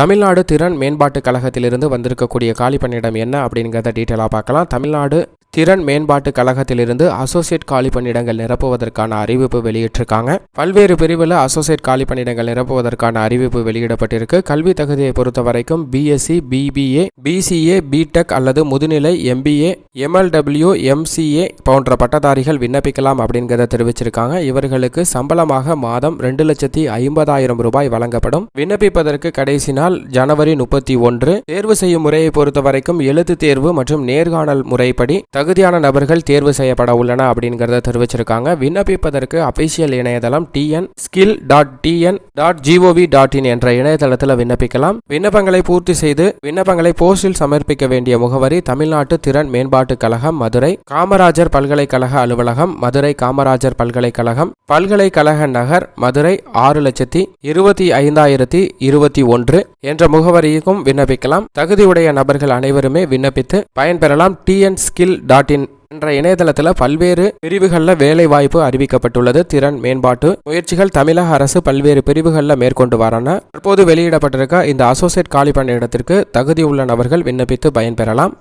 தமிழ்நாடு திறன் மேம்பாட்டுக் கழகத்திலிருந்து வந்திருக்கக்கூடிய காலி பணியிடம் என்ன அப்படிங்கிறத டீட்டெயிலாக பார்க்கலாம். தமிழ்நாடு திறன் மேம்பாட்டுக் கழகத்திலிருந்து அசோசியேட் காலி பணியிடங்கள் நிரப்புவதற்கான அறிவிப்பு வெளியிட்டிருக்காங்க. பல்வேறு பிரிவில் அசோசியேட் காலி பணியிடங்கள் நிரப்புவதற்கான அறிவிப்பு வெளியிடப்பட்டிருக்கு. கல்வி தகுதியை பொறுத்த வரைக்கும் பிஎஸ்சி பிபிஏ பிசிஏ பிடெக் அல்லது முதுநிலை எம்பிஏ எம்எல்டபிள்யூ எம்சிஏ போன்ற பட்டதாரிகள் விண்ணப்பிக்கலாம் அப்படிங்கிறத தெரிவிச்சிருக்காங்க. இவர்களுக்கு சம்பளமாக மாதம் ரெண்டு லட்சத்தி ஐம்பதாயிரம் ரூபாய் வழங்கப்படும். விண்ணப்பிப்பதற்கு கடைசி நாள் ஜனவரி முப்பத்தி ஒன்று. தேர்வு செய்யும் முறையை பொறுத்த வரைக்கும் எழுத்து தேர்வு மற்றும் நேர்காணல் முறைப்படி தகுதியான நபர்கள் தேர்வு செய்யப்பட உள்ளன அப்படிங்கிறத தெரிவிச்சிருக்காங்க. விண்ணப்பிப்பதற்கு அபிஷியல் இணையதளம் TN skill dot TN dot GOV dot in என்ற இணையதளத்தில் விண்ணப்பிக்கலாம். விண்ணப்பங்களை பூர்த்தி செய்து விண்ணப்பங்களை போஸ்டில் சமர்ப்பிக்க வேண்டிய முகவரி தமிழ்நாட்டு திறன் மேம்பாட்டுக் கழகம் மதுரை காமராஜர் பல்கலைக்கழக அலுவலகம் மதுரை காமராஜர் பல்கலைக்கழகம் பல்கலைக்கழக நகர் மதுரை ஆறு லட்சத்தி இருபத்தி ஐந்தாயிரத்தி இருபத்தி ஒன்று. என்ற முகவரிக்கும் விண்ணப்பிக்கலாம். தகுதியுடைய நபர்கள் அனைவருமே விண்ணப்பித்து பயன்பெறலாம். டிஎன் ஸ்கில் டாட் இன் என்ற இணையதளத்தில் பல்வேறு பிரிவுகளில் வேலை வாய்ப்பு அறிவிக்கப்பட்டுள்ளது. திறன் மேம்பாட்டு முயற்சிகள் தமிழக அரசு பல்வேறு பிரிவுகளில் மேற்கொண்டு வரன தற்போது வெளியிடப்பட்டிருக்க இந்த அசோசியேட் காலி பணியிடத்திற்கு தகுதியுள்ள நபர்கள் விண்ணப்பித்து பயன்பெறலாம்.